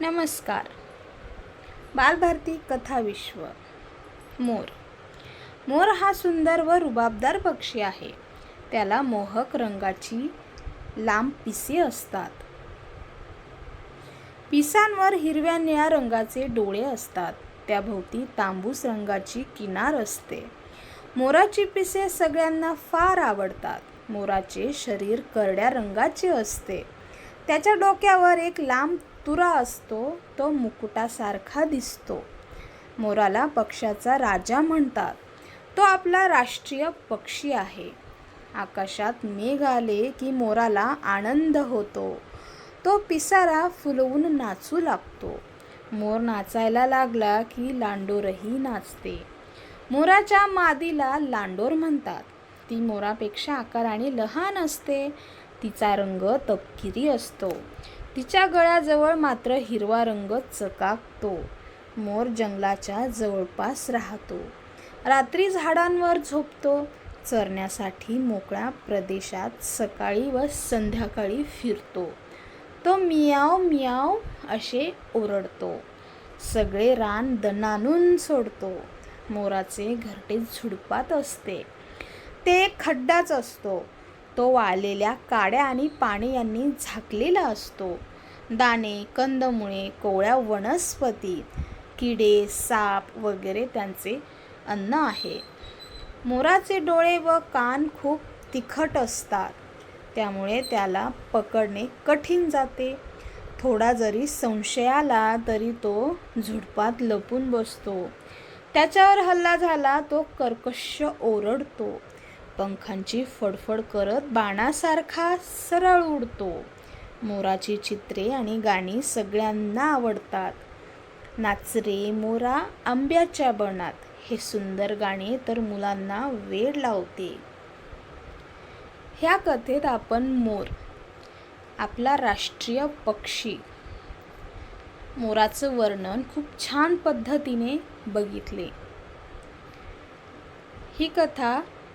नमस्कार. बालभारती कथा विश्व. मोर. मोर हा सुंदर व रुबाबदार पक्षी आहे. त्याला मोहक रंगाची लांब पिसे असतात. पिसांवर हिरव्या निळ्या रंगाचे डोळे असतात. त्याभोवती तांबूस रंगाची किनार असते. मोराची पिसे सगळ्यांना फार आवडतात. मोराचे शरीर करड्या रंगाचे असते. त्याच्या डोक्यावर एक लांब तुरा असतो तो मुकुटासारखा दिसतो. मोराला पक्षाचा राजा म्हणतात. तो आपला राष्ट्रीय पक्षी आहे. आकाशात मेघ आले की मोराला आनंद होतो. तो पिसारा फुलवून नाचू लागतो. मोर नाचायला लागला की लांडोरही नाचते. मोराच्या मादीला लांडोर म्हणतात. ती मोरापेक्षा आकाराने लहान असते. तिचा रंग तपकिरी असतो. तिच्या गळ्याजवळ मात्र हिरवा रंग चकाकतो. मोर जंगलाच्या जवळपास राहतो. रात्री झाडांवर झोपतो. चरण्यासाठी मोकळ्या प्रदेशात सकाळी व संध्याकाळी फिरतो. तो मियाव मियाव असे ओरडतो. सगळे रान दणानून सोडतो. मोराचे घरटे झुडपात असते. ते खड्डाच असतो. तो वाळलेल्या काड्या आणि पाणी यांनी झाकलेला असतो. दाणे कंदमुळे कोवळ्या वनस्पती किडे साप वगैरे त्यांचे अन्न आहे. मोराचे डोळे व कान खूप तिखट असतात. त्यामुळे त्याला पकडणे कठीण जाते. थोडा जरी संशय आला तरी तो झुडपात लपून बसतो. त्याच्यावर हल्ला झाला तो कर्कश ओरडतो. पंखांची फडफड करत बाणासारखा सरळ उडतो. मोराची चित्रे आणि गाणी सगळ्यांना आवडतात. नाचरे मोरा आंब्याच्या बनात हे सुंदर गाणे तर मुलांना वेड लावते. ह्या कथेत आपण मोर आपला राष्ट्रीय पक्षी. मोराचं वर्णन खूप छान पद्धतीने बघितले. ही कथा